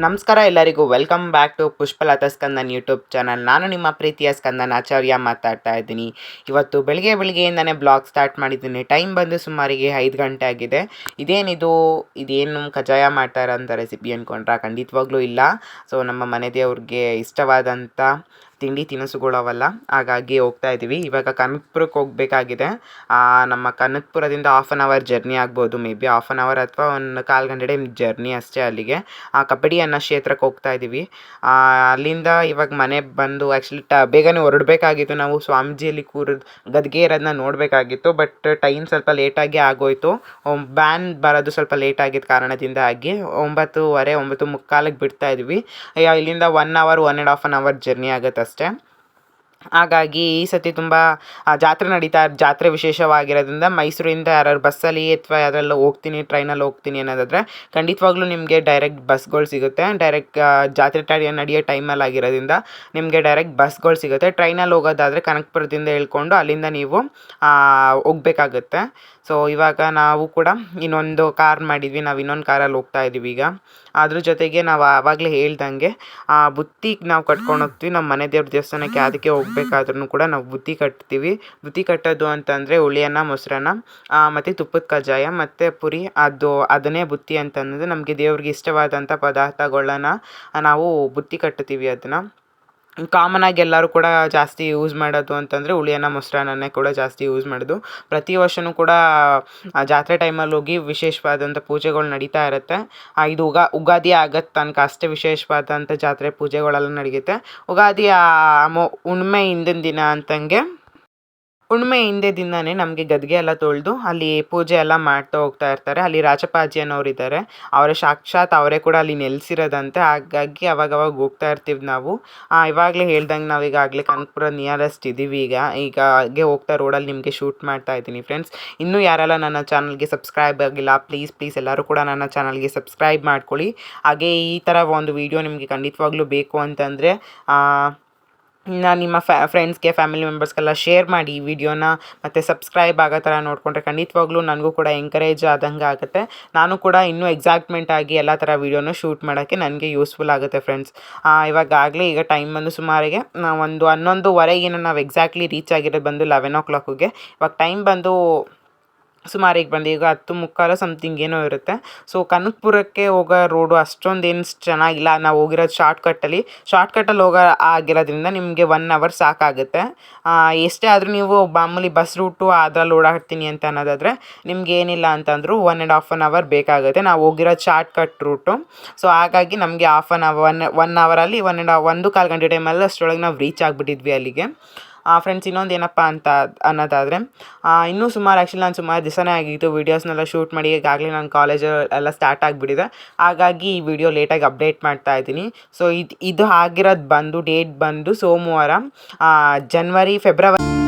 ನಮಸ್ಕಾರ ಎಲ್ಲರಿಗೂ. Welcome back to Pushpalatha Skandan YouTube channel ನಾನು ನಿಮ್ಮ ಪ್ರೀತಿಯ ಸ್ಕಂದನ್ ಆಚಾರ್ಯ ಮಾತಾಡ್ತಾ ಇದ್ದೀನಿ. ಇವತ್ತು ಬೆಳಿಗ್ಗೆ ಬೆಳಿಗ್ಗೆಯಿಂದನೇ ಬ್ಲಾಗ್ ಸ್ಟಾರ್ಟ್ ಮಾಡಿದ್ದೀನಿ. ಟೈಮ್ ಬಂದು ಸುಮಾರಿಗೆ ಐದು ಗಂಟೆ ಆಗಿದೆ. ಇದೇನಿದು? ಇದೇನು ಕಜಾಯ ಮಾಡ್ತಾರಂಥ ರೆಸಿಪಿ ಅಂದ್ಕೊಂಡ್ರೆ ಖಂಡಿತವಾಗ್ಲೂ ಇಲ್ಲ. ಸೊ ನಮ್ಮ ಮನೆ ದೇವ್ರಿಗೆ ಇಷ್ಟವಾದಂಥ ತಿಂಡಿ ತಿನಿಸುಗಳವಲ್ಲ, ಹಾಗಾಗಿ ಹೋಗ್ತಾ ಇದ್ದೀವಿ ಇವಾಗ ಕನಕಪುರಕ್ಕೆ ಹೋಗಬೇಕಾಗಿದೆ. ನಮ್ಮ ಕನಕಪುರದಿಂದ ಹಾಫ್ ಆನ್ ಅವರ್ ಜರ್ನಿ ಆಗ್ಬೋದು maybe half an hour ಅಥವಾ ಒಂದು ಕಾಲು ಗಂಟೆ ಜರ್ನಿ ಅಷ್ಟೇ ಅಲ್ಲಿಗೆ. ಆ, ಕಬಡ್ಡಿ ಅನ್ನೋ ಕ್ಷೇತ್ರಕ್ಕೆ ಹೋಗ್ತಾ ಇದ್ದೀವಿ ಅಲ್ಲಿಂದ ಇವಾಗ ಮನೆ ಬಂದು ಆ್ಯಕ್ಚುಲಿ ಟ, ಬೇಗನೆ ಹೊರಡಬೇಕಾಗಿತ್ತು. ನಾವು ಸ್ವಾಮೀಜಿಯಲ್ಲಿ ಕೂರು, ಗದ್ಗೆ ಇರೋದನ್ನ ನೋಡಬೇಕಾಗಿತ್ತು ಬಟ್ ಟೈಮ್ ಸ್ವಲ್ಪ ಲೇಟಾಗಿ ಆಗೋಯಿತು. ಬ್ಯಾನ್ ಬರೋದು ಸ್ವಲ್ಪ ಲೇಟ್ ಆಗಿದ್ದ ಕಾರಣದಿಂದಾಗಿ ಒಂಬತ್ತುವರೆ, ಒಂಬತ್ತು ಮುಕ್ಕಾಲಿಗೆ ಬಿಡ್ತಾ ಇದ್ವಿ. ಇಲ್ಲಿಂದ one hour one and half an hour journey ಆಗುತ್ತೆ ಅಷ್ಟೇ. ಹಾಗಾಗಿ ಈ ಸತಿ ತುಂಬ ಜಾತ್ರೆ ನಡೀತಾ, ಜಾತ್ರೆ ವಿಶೇಷವಾಗಿರೋದ್ರಿಂದ ಮೈಸೂರಿಂದ ಯಾರು ಬಸ್ಸಲ್ಲಿ ಅಥವಾ ಯಾವ್ದ್ರಲ್ಲೋ ಹೋಗ್ತೀನಿ, ಟ್ರೈನಲ್ಲಿ ಹೋಗ್ತೀನಿ ಅನ್ನೋದಾದರೆ ಖಂಡಿತವಾಗ್ಲೂ ನಿಮಗೆ ಡೈರೆಕ್ಟ್ ಬಸ್ಗಳು ಸಿಗುತ್ತೆ. ಡೈರೆಕ್ಟ್ ಜಾತ್ರೆ ಟೈ ನಡೆಯೋ ಟೈಮಲ್ಲಿ ಆಗಿರೋದ್ರಿಂದ ನಿಮಗೆ ಡೈರೆಕ್ಟ್ ಬಸ್ಗಳು ಸಿಗುತ್ತೆ. ಟ್ರೈನಲ್ಲಿ ಹೋಗೋದಾದರೆ ಕನಕಪುರದಿಂದ ಹೇಳ್ಕೊಂಡು ಅಲ್ಲಿಂದ ನೀವು ಹೋಗ್ಬೇಕಾಗುತ್ತೆ. ಸೊ ಇವಾಗ ನಾವು ಕೂಡ ಇನ್ನೊಂದು ಕಾರ್ ಮಾಡಿದ್ವಿ. ನಾವು ಇನ್ನೊಂದು ಕಾರಲ್ಲಿ ಹೋಗ್ತಾ ಇದ್ದೀವಿ ಈಗ. ಅದ್ರ ಜೊತೆಗೆ ನಾವು ಆವಾಗಲೇ ಹೇಳ್ದಂಗೆ, ಆ ಬುತ್ತಿ ನಾವು ಕಟ್ಕೊಂಡು ಹೋಗ್ತೀವಿ. ನಮ್ಮ ಮನೆ ದೇವ್ರ ದೇವಸ್ಥಾನಕ್ಕೆ ಅದಕ್ಕೆ ಹೋಗ್ಬೇಕಾದ್ರೂ ಕೂಡ ನಾವು ಬುತ್ತಿ ಕಟ್ತೀವಿ. ಬುತ್ತಿ ಕಟ್ಟೋದು ಅಂತಂದರೆ ಹುಳಿಯನ್ನ, ಮೊಸರನ್ನ ಮತ್ತು ತುಪ್ಪದ ಕಜ್ಜಾಯ ಮತ್ತು ಪುರಿ. ಅದು, ಅದನ್ನೇ ಬುತ್ತಿ ಅಂತ ಅನ್ನೋದು ನಮಗೆ ದೇವ್ರಿಗೆ ಇಷ್ಟವಾದಂಥ ಪದಾರ್ಥಗಳನ್ನ ನಾವು ಬುತ್ತಿ ಕಟ್ತೀವಿ ಅದನ್ನು. ಕಾಮನ್ ಆಗಿ ಎಲ್ಲರೂ ಕೂಡ ಜಾಸ್ತಿ ಯೂಸ್ ಮಾಡೋದು ಅಂತಂದರೆ ಹುಳಿಯನ್ನ ಮೊಸರನ್ನನೇ ಕೂಡ ಜಾಸ್ತಿ ಯೂಸ್ ಮಾಡೋದು. ಪ್ರತಿ ವರ್ಷವೂ ಕೂಡ ಜಾತ್ರೆ ಟೈಮಲ್ಲಿ ಹೋಗಿ ವಿಶೇಷವಾದಂಥ ಪೂಜೆಗಳು ನಡೀತಾ ಇರುತ್ತೆ. ಇದು ಉಗಾ, ಉಗಾದಿ ಆಗತ್ತೆ ತನಕ ಅಷ್ಟೇ ವಿಶೇಷವಾದಂಥ ಜಾತ್ರೆ ಪೂಜೆಗಳೆಲ್ಲ ನಡೆಯುತ್ತೆ ಉಗಾದಿ ಮೊ ಹುಣ್ಮೆ ಹಿಂದಿನ ದಿನ ಅಂತಂಗೆ ಹುಣ್ಣಿಮೆ ಹಿಂದೆ ದಿನಾನೇ ನಮಗೆ ಗದ್ಗೆ ಎಲ್ಲ ತೊಳೆದು ಅಲ್ಲಿ ಪೂಜೆ ಎಲ್ಲ ಮಾಡ್ತಾ ಹೋಗ್ತಾ ಇರ್ತಾರೆ. ಅಲ್ಲಿ ರಾಜಪಾಜಿ ಅನ್ನೋರು ಇದ್ದಾರೆ ಅವರೇ ಸಾಕ್ಷಾತ್ ಅವರೇ ಕೂಡ ಅಲ್ಲಿ ನೆಲೆಸಿರೋದಂತೆ. ಹಾಗಾಗಿ ಅವಾಗವಾಗ ಹೋಗ್ತಾ ಇರ್ತೀವಿ ನಾವು. ಇವಾಗಲೇ ಹೇಳ್ದಂಗೆ ನಾವು ಈಗಾಗಲೇ ಕನಕಪುರ ನಿಯರೆಸ್ಟ್ ಇದ್ದೀವಿ ಈಗ. ಈಗ ಹಾಗೆ ಹೋಗ್ತಾ ರೋಡಲ್ಲಿ ನಿಮಗೆ ಶೂಟ್ ಮಾಡ್ತಾ ಇದ್ದೀನಿ ಫ್ರೆಂಡ್ಸ್ ಇನ್ನೂ ಯಾರೆಲ್ಲ ನನ್ನ ಚಾನಲ್ಗೆ ಸಬ್ಸ್ಕ್ರೈಬ್ ಆಗಿಲ್ಲ ಪ್ಲೀಸ್ ಪ್ಲೀಸ್ ಎಲ್ಲರೂ ಕೂಡ ನನ್ನ ಚಾನಲ್ಗೆ ಸಬ್ಸ್ಕ್ರೈಬ್ ಮಾಡ್ಕೊಳ್ಳಿ. ಹಾಗೆ ಈ ಥರ ಒಂದು ವಿಡಿಯೋ ನಿಮಗೆ ಖಂಡಿತವಾಗ್ಲೂ ಬೇಕು ಅಂತಂದರೆ ನಾನು ನಿಮ್ಮ ಫ್ಯಾ ಫ್ರೆಂಡ್ಸ್ಗೆ ಫ್ಯಾಮಿಲಿ ಮೆಂಬರ್ಸ್ಗೆಲ್ಲ ಶೇರ್ ಮಾಡಿ ಈ ವಿಡಿಯೋನ ಮತ್ತು ಸಬ್ಸ್ಕ್ರೈಬ್ ಆಗೋ ಥರ ನೋಡಿಕೊಂಡ್ರೆ ಖಂಡಿತವಾಗ್ಲೂ ನನಗೂ ಕೂಡ ಎಂಕರೇಜ್ ಆದಂಗೆ ಆಗುತ್ತೆ. ನಾನು ಕೂಡ ಇನ್ನೂ ಎಕ್ಸಾಕ್ಟ್ಮೆಂಟ್ ಆಗಿ ಎಲ್ಲ ಥರ ವೀಡಿಯೋನ ಶೂಟ್ ಮಾಡೋಕ್ಕೆ ನನಗೆ ಯೂಸ್ಫುಲ್ ಆಗುತ್ತೆ ಫ್ರೆಂಡ್ಸ್ ಇವಾಗಾಗಲೇ ಈಗ ಟೈಮ್ ಬಂದು ಸುಮಾರಿಗೆ ಒಂದು ಹನ್ನೊಂದುವರೆಗೆ ನಾವು ಎಕ್ಸಾಕ್ಟ್ಲಿ ರೀಚ್ ಆಗಿರೋದು ಬಂದು ಲೆವೆನ್ ಓ ಕ್ಲಾಕಿಗೆ ಇವಾಗ ಟೈಮ್ ಬಂದು ಸುಮಾರಿಗೆ ಬಂದು ಈಗ ಹತ್ತು ಮುಕ್ಕಾಲು ಸಮ್ಥಿಂಗ್ ಏನೋ ಇರುತ್ತೆ. ಸೊ ಕನಕಪುರಕ್ಕೆ ಹೋಗೋ ರೋಡು ಅಷ್ಟೊಂದೇನು ಚೆನ್ನಾಗಿಲ್ಲ. ನಾವು ಹೋಗಿರೋದು ಶಾರ್ಟ್ಕಟ್ಟಲ್ಲಿ ಶಾರ್ಟ್ಕಟ್ಟಲ್ಲಿ ಹೋಗೋ ಆಗಿರೋದ್ರಿಂದ ನಿಮಗೆ ಒನ್ ಅವರ್ ಸಾಕಾಗುತ್ತೆ. ಎಷ್ಟೇ ಆದರೂ ನೀವು ಮಾಮೂಲಿ ಬಸ್ ರೂಟು ಅದ್ರಲ್ಲಿ ಓಡಾಡ್ತೀನಿ ಅಂತ ಅನ್ನೋದಾದರೆ ನಿಮ್ಗೆ ಏನಿಲ್ಲ ಅಂತಂದರೂ one and half an hour ಬೇಕಾಗುತ್ತೆ. ನಾವು ಹೋಗಿರೋದು ಶಾರ್ಟ್ಕಟ್ ರೂಟು ಸೊ ಹಾಗಾಗಿ ನಮಗೆ half an hour one one ಅವರಲ್ಲಿ ಒನ್ ಆ್ಯಂಡ್ ಒಂದು ಕಾಲು ಗಂಟೆ ಟೈಮಲ್ಲಿ ಅಷ್ಟರೊಳಗೆ ನಾವು ರೀಚ್ ಆಗಿಬಿಟ್ಟಿದ್ವಿ ಅಲ್ಲಿಗೆ. ಫ್ರೆಂಡ್ಸ್ ಇನ್ನೊಂದು ಏನಪ್ಪ ಅಂತ ಅನ್ನೋದಾದರೆ ಇನ್ನೂ ಸುಮಾರು ಆ್ಯಕ್ಚುಲಿ ನಾನು ಸುಮಾರು ದಿವಸನೇ ಆಗಿತ್ತು ವೀಡಿಯೋಸ್ನೆಲ್ಲ ಶೂಟ್ ಮಾಡಿ, ಈಗಾಗಲೇ ನಾನು ಕಾಲೇಜು ಎಲ್ಲ ಸ್ಟಾರ್ಟ್ ಆಗಿಬಿಟ್ಟಿದೆ. ಹಾಗಾಗಿ ಈ ವಿಡಿಯೋ ಲೇಟಾಗಿ ಅಪ್ಡೇಟ್ ಮಾಡ್ತಾ ಇದ್ದೀನಿ. ಸೊ ಇದು ಇದು ಆಗಿರೋದು ಬಂದು ಡೇಟ್ ಬಂದು ಸೋಮವಾರ ಜನ್ವರಿ ಫೆಬ್ರವರಿ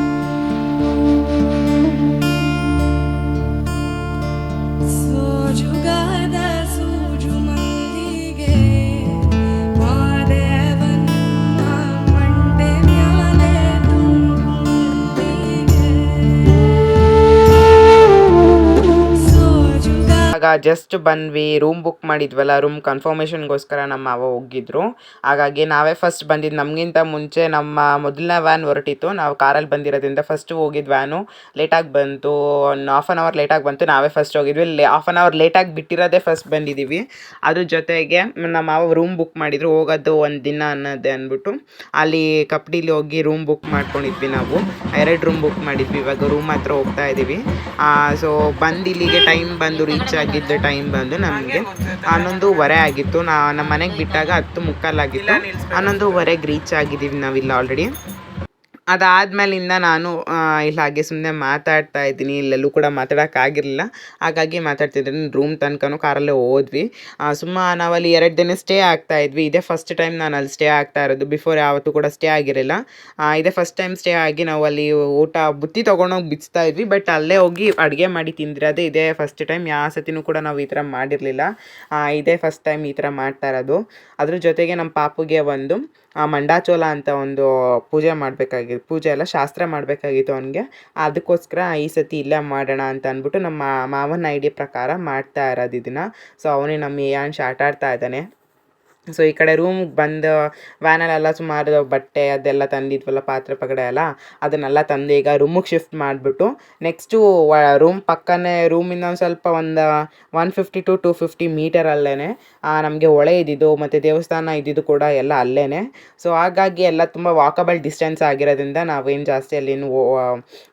ಜಸ್ಟ್ ಬಂದ್ವಿ ರೂಮ್ ಬುಕ್ ಮಾಡಿದ್ವಲ್ಲ ರೂಮ್ ಕನ್ಫರ್ಮೇಷನ್ಗೋಸ್ಕರ ನಮ್ಮ ಮಾವ ಹೋಗಿದ್ರು. ಹಾಗಾಗಿ ನಾವೇ ಫಸ್ಟ್ ಬಂದಿದ್ದು ನಮಗಿಂತ ಮುಂಚೆ ನಮ್ಮ ಮೊದಲನೇ ವ್ಯಾನ್ ಹೊರಟಿತ್ತು. ನಾವು ಕಾರಲ್ಲಿ ಬಂದಿರೋದ್ರಿಂದ ಫಸ್ಟ್ ಹೋಗಿದ್ದು ವ್ಯಾನು ಲೇಟಾಗಿ ಬಂತು. ಒಂದು ಹಾಫ್ ಆನ್ ಅವರ್ ಲೇಟಾಗಿ ಬಂತು, ನಾವೇ ಫಸ್ಟ್ ಹೋಗಿದ್ವಿ. ಲೇ ಹಾಫ್ ಆನ್ ಅವರ್ ಲೇಟಾಗಿ ಬಿಟ್ಟಿರೋದೇ ಫಸ್ಟ್ ಬಂದಿದ್ದೀವಿ ಅದ್ರ ಜೊತೆಗೆ ನಮ್ಮ ಮಾವ ರೂಮ್ ಬುಕ್ ಮಾಡಿದ್ರು, ಹೋಗೋದು ಒಂದು ದಿನ ಅನ್ನೋದೇ ಅಂದ್ಬಿಟ್ಟು. ಅಲ್ಲಿ ಕಪ್ಡಿಲಿ ಹೋಗಿ ರೂಮ್ ಬುಕ್ ಮಾಡ್ಕೊಂಡಿದ್ವಿ ನಾವು. ಎರಡು ರೂಮ್ ಬುಕ್ ಮಾಡಿದ್ವಿ, ಇವಾಗ ರೂಮ್ ಹತ್ರ ಹೋಗ್ತಾ ಇದ್ದೀವಿ ಸೊ ಬಂದು ಇಲ್ಲಿಗೆ ಟೈಮ್ ಬಂದು ರೀಚ್ ಆಗಿದ್ದು ಟೈಮ್ ಬಂದು ನಮಗೆ ಹನ್ನೊಂದುವರೆ ಆಗಿತ್ತು. ನಾ ನಮ್ಮ ಮನೆಗೆ ಬಿಟ್ಟಾಗ ಹತ್ತು ಮುಕ್ಕಾಲಾಗಿತ್ತು ಹನ್ನೊಂದುವರೆಗೆ ರೀಚ್ ಆಗಿದ್ದೀವಿ ನಾವಿಲ್ಲ ಆಲ್ರೆಡಿ ಅದಾದ್ಮೇಲಿಂದ ನಾನು ಇಲ್ಲಿ, ಹಾಗೆ ಸುಮ್ಮನೆ ಮಾತಾಡ್ತಾ ಇದ್ದೀನಿ. ಇಲ್ಲೆಲ್ಲೂ ಕೂಡ ಮಾತಾಡೋಕ್ಕಾಗಿರಲಿಲ್ಲ. ಹಾಗಾಗಿ ಮಾತಾಡ್ತಿದ್ದೀನಿ. ರೂಮ್ ತನಕನೂ ಕಾರಲ್ಲೇ ಹೋದ್ವಿ. ಸುಮ್ಮ ನಾವಲ್ಲಿ ಎರಡು ದಿನ ಸ್ಟೇ ಆಗ್ತಾ ಇದ್ವಿ. ಇದೇ ಫಸ್ಟ್ ಟೈಮ್ ನಾನು ಅಲ್ಲಿ ಸ್ಟೇ ಆಗ್ತಾ ಇರೋದು. ಬಿಫೋರ್ ಯಾವತ್ತೂ ಕೂಡ ಸ್ಟೇ ಆಗಿರಲಿಲ್ಲ. ಇದೇ ಫಸ್ಟ್ ಟೈಮ್ ಸ್ಟೇ ಆಗಿ ನಾವು ಅಲ್ಲಿ ಊಟ, ಬುತ್ತಿ ತೊಗೊಂಡೋಗಿ ಬಿಚ್ತಾ ಇದ್ವಿ. ಬಟ್ ಅಲ್ಲೇ ಹೋಗಿ ಅಡುಗೆ ಮಾಡಿ ತಿಂದಿರೋದು ಇದೇ ಫಸ್ಟ್ ಟೈಮ್ ಯಾವ ಸತಿನೂ ಕೂಡ ನಾವು ಈ ಥರ ಮಾಡಿರಲಿಲ್ಲ. ಇದೇ ಫಸ್ಟ್ ಟೈಮ್ ಈ ಥರ ಮಾಡ್ತಾ ಇರೋದು. ಅದ್ರ ಜೊತೆಗೆ ನಮ್ಮ ಪಾಪುಗೆ ಒಂದು ಮಂಡಾಚೋಲ ಅಂತ ಒಂದು ಪೂಜೆ ಮಾಡಬೇಕಾಗಿತ್ತು, ಪೂಜೆ ಎಲ್ಲ ಶಾಸ್ತ್ರ ಮಾಡಬೇಕಾಗಿತ್ತು ಅವನಿಗೆ. ಅದಕ್ಕೋಸ್ಕರ ಈ ಸತಿ ಇಲ್ಲೇ ಮಾಡೋಣ ಅಂತ ಅಂದ್ಬಿಟ್ಟು ನಮ್ಮ ಮಾವನ ಐಡಿಯಾ ಪ್ರಕಾರ ಮಾಡ್ತಾ ಇರೋದು ಇದನ್ನು. ಸೊ ಅವನೇ ನಮ್ಮ ಏಯಾನ್ಶ್ ಆಟ ಆಡ್ತಾ ಇದ್ದಾನೆ. ಸೊ ಈ ಕಡೆ ರೂಮ್ಗೆ ಬಂದು ವ್ಯಾನಲ್ಲೆಲ್ಲ ಸುಮಾರು ಬಟ್ಟೆ ಅದೆಲ್ಲ ತಂದಿದ್ವಲ್ಲ, ಪಾತ್ರೆ ಪಗಡೆ ಎಲ್ಲ, ಅದನ್ನೆಲ್ಲ ತಂದು ಈಗ ರೂಮಿಗೆ ಶಿಫ್ಟ್ ಮಾಡಿಬಿಟ್ಟು ನೆಕ್ಸ್ಟು ರೂಮ್ ಪಕ್ಕನೇ ರೂಮಿಂದ ಒಂದು ಸ್ವಲ್ಪ ಒಂದು one fifty to two fifty ಮೀಟರಲ್ಲೇ ನಮಗೆ ಹೊಳೆ ಇದ್ದಿದ್ದು ಮತ್ತು ದೇವಸ್ಥಾನ ಇದ್ದಿದ್ದು ಕೂಡ ಎಲ್ಲ ಅಲ್ಲೇ ಸೊ ಹಾಗಾಗಿ ಎಲ್ಲ ತುಂಬ ವಾಕಬಲ್ ಡಿಸ್ಟೆನ್ಸ್ ಆಗಿರೋದ್ರಿಂದ ನಾವೇನು ಜಾಸ್ತಿ ಅಲ್ಲೇನು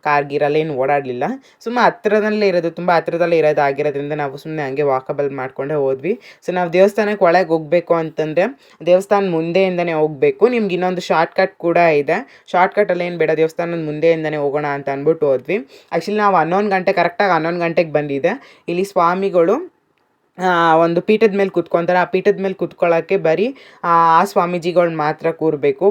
ಕಾರ್ ಗೀರಲ್ಲಿ ಏನು ಓಡಾಡಲಿಲ್ಲ. ಸುಮ್ಮನೆ ಹತ್ರದಲ್ಲೇ ಇರೋದು, ತುಂಬ ಹತ್ರದಲ್ಲೇ ಇರೋದಾಗಿರೋದ್ರಿಂದ ನಾವು ಸುಮ್ಮನೆ ಹಂಗೆ ವಾಕಬಲ್ ಮಾಡಿಕೊಂಡೇ ಹೋದ್ವಿ. ಸೊ ನಾವು ದೇವಸ್ಥಾನಕ್ಕೆ ಒಳಗೆ ಹೋಗಬೇಕು ಅಂತಂದರೆ ದೇವಸ್ಥಾನ ಮುಂದೆಯಿಂದನೇ ಹೋಗಬೇಕು. ನಿಮ್ಗೆ ಇನ್ನೊಂದು ಶಾರ್ಟ್ ಕಟ್ ಕೂಡ ಇದೆ. ಶಾರ್ಟ್ ಕಟ್ಟಲ್ಲಿ ಏನು ಬೇಡ, ದೇವಸ್ಥಾನದ ಮುಂದೆಯಿಂದನೇ ಹೋಗೋಣ ಅಂತ ಅಂದ್ಬಿಟ್ಟು ಹೋದ್ವಿ. ಆ್ಯಕ್ಚುಲಿ ನಾವು ಹನ್ನೊಂದು ಗಂಟೆ ಕರೆಕ್ಟಾಗಿ ಹನ್ನೊಂದು ಗಂಟೆಗೆ ಬಂದಿದೆ. ಇಲ್ಲಿ ಸ್ವಾಮಿಗಳು ಒಂದು ಪೀಠದ ಮೇಲೆ ಕೂತ್ಕೊತಾರೆ. ಆ ಪೀಠದ ಮೇಲೆ ಕೂತ್ಕೊಳ್ಳೋಕ್ಕೆ ಬರೀ ಆ ಸ್ವಾಮೀಜಿಗಳು ಮಾತ್ರ ಕೂರಬೇಕು.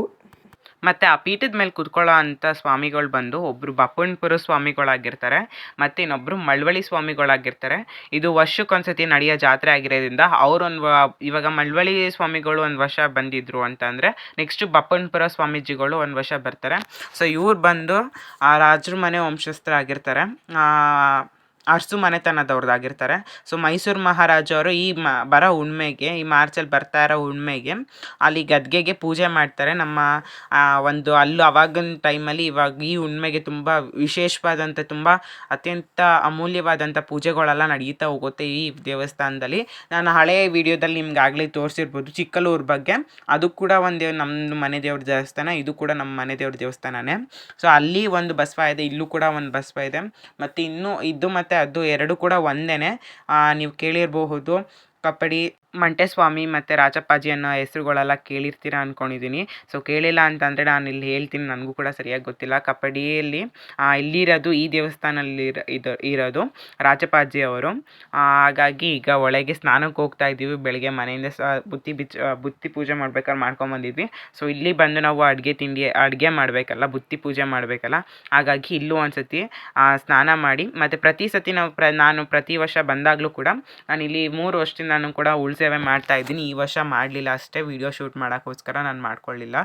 ಮತ್ತು ಆ ಪೀಠದ ಮೇಲೆ ಕುತ್ಕೊಳ್ಳೋ ಅಂಥ ಸ್ವಾಮಿಗಳು ಬಂದು ಒಬ್ಬರು ಬಪ್ಪಣ್ಪುರ ಸ್ವಾಮಿಗಳಾಗಿರ್ತಾರೆ, ಮತ್ತು ಇನ್ನೊಬ್ಬರು ಮಳವಳ್ಳಿ ಸ್ವಾಮಿಗಳಾಗಿರ್ತಾರೆ. ಇದು ವರ್ಷಕ್ಕೊಂದ್ಸತಿ ನಡೆಯೋ ಜಾತ್ರೆ ಆಗಿರೋದ್ರಿಂದ ಅವರೊಂದು ಇವಾಗ ಮಳವಳ್ಳಿ ಸ್ವಾಮಿಗಳು ಒಂದು ವರ್ಷ ಬಂದಿದ್ರು ಅಂತಂದರೆ ನೆಕ್ಸ್ಟು ಬಪ್ಪಣ್ಪುರ ಸ್ವಾಮೀಜಿಗಳು ಒಂದು ವರ್ಷ ಬರ್ತಾರೆ. ಸೊ ಇವ್ರು ಬಂದು ಆ ರಾಜರ ಮನೆ ವಂಶಸ್ಥರಾಗಿರ್ತಾರೆ. ಅರಸು ಮನೆತನದವ್ರದ್ದಾಗಿರ್ತಾರೆ. ಸೊ ಮೈಸೂರು ಮಹಾರಾಜ ಅವರು ಈ ಮ, ಬರೋ ಹುಣ್ಮೆಗೆ ಈ ಮಾರ್ಚಲ್ಲಿ ಬರ್ತಾ ಇರೋ ಹುಣ್ಮೆಗೆ ಅಲ್ಲಿ ಗದ್ಗೆಗೆ ಪೂಜೆ ಮಾಡ್ತಾರೆ. ನಮ್ಮ ಒಂದು ಅಲ್ಲೂ ಅವಾಗಿನ ಟೈಮಲ್ಲಿ ಇವಾಗ ಈ ಹುಣ್ಮೆಗೆ ತುಂಬ ವಿಶೇಷವಾದಂಥ, ತುಂಬ ಅತ್ಯಂತ ಅಮೂಲ್ಯವಾದಂಥ ಪೂಜೆಗಳೆಲ್ಲ ನಡೀತಾ ಹೋಗುತ್ತೆ ಈ ದೇವಸ್ಥಾನದಲ್ಲಿ. ನಾನು ಹಳೆಯ ವಿಡಿಯೋದಲ್ಲಿ ನಿಮ್ಗೆ ಆಗಲೇ ತೋರಿಸಿರ್ಬೋದು ಚಿಕ್ಕಲೂರು ಬಗ್ಗೆ. ಅದು ಕೂಡ ಒಂದು ನಮ್ಮದು ಮನೆ ದೇವ್ರ ದೇವಸ್ಥಾನ, ಇದು ಕೂಡ ನಮ್ಮ ಮನೆ ದೇವ್ರ ದೇವಸ್ಥಾನನೇ. ಸೊ ಅಲ್ಲಿ ಒಂದು ಬಸವ ಇದೆ, ಇಲ್ಲೂ ಕೂಡ ಒಂದು ಬಸವ ಇದೆ. ಮತ್ತು ಇನ್ನೂ, ಇದು ಮತ್ತು ಅದು ಎರಡು ಕೂಡ ಒಂದೇನೆ. ನೀವು ಕೇಳಿರಬಹುದು. ಕಪ್ಪಡಿ ಮಂಟೆಸ್ವಾಮಿ ಮತ್ತು ರಾಜಪ್ಪಾಜಿ ಅನ್ನೋ ಹೆಸರುಗಳೆಲ್ಲ ಕೇಳಿರ್ತೀರ ಅಂದ್ಕೊಂಡಿದ್ದೀನಿ ಸೊ ಕೇಳಿಲ್ಲ ಅಂತಂದರೆ ನಾನು ಇಲ್ಲಿ ಹೇಳ್ತೀನಿ, ನನಗೂ ಕೂಡ ಸರಿಯಾಗಿ ಗೊತ್ತಿಲ್ಲ. ಕಬಡ್ಡಿಯಲ್ಲಿ ಇಲ್ಲಿರೋದು ಈ ದೇವಸ್ಥಾನದಲ್ಲಿ ಇದು, ಇರೋದು ರಾಜಪ್ಪಾಜಿ ಅವರು. ಹಾಗಾಗಿ ಈಗ ಒಳಗೆ ಸ್ನಾನಕ್ಕೆ ಹೋಗ್ತಾ ಇದ್ದೀವಿ. ಬೆಳಗ್ಗೆ ಮನೆಯಿಂದ ಸಹ ಬುತ್ತಿ ಬಿಚ್ಚ, ಬುತ್ತಿ ಪೂಜೆ ಮಾಡ್ಬೇಕಾದ್ರೆ ಮಾಡ್ಕೊಂಬಂದಿದ್ವಿ ಸೊ ಇಲ್ಲಿ ಬಂದು ನಾವು ಅಡುಗೆ ತಿಂಡಿ, ಅಡುಗೆ ಮಾಡಬೇಕಲ್ಲ, ಬುತ್ತಿ ಪೂಜೆ ಮಾಡಬೇಕಲ್ಲ. ಹಾಗಾಗಿ ಇಲ್ಲೂ ಒಂದು ಸತಿ ಸ್ನಾನ ಮಾಡಿ, ಮತ್ತು ಪ್ರತಿ ಸತಿ ನಾವು ಪ್ರ, ನಾನು ಪ್ರತಿ ವರ್ಷ ಬಂದಾಗಲೂ ಕೂಡ ನಾನು ಇಲ್ಲಿ ಮೂರು ನಾನು ಕೂಡ ಉಳ್ಸೇವೆ ಮಾಡ್ತಾ ಇದ್ದೀನಿ. ಈ ವರ್ಷ ಮಾಡಲಿಲ್ಲ ಅಷ್ಟೇ. ವೀಡಿಯೋ ಶೂಟ್ ಮಾಡೋಕ್ಕೋಸ್ಕರ ನಾನು ಮಾಡ್ಕೊಳ್ಳಿಲ್ಲ.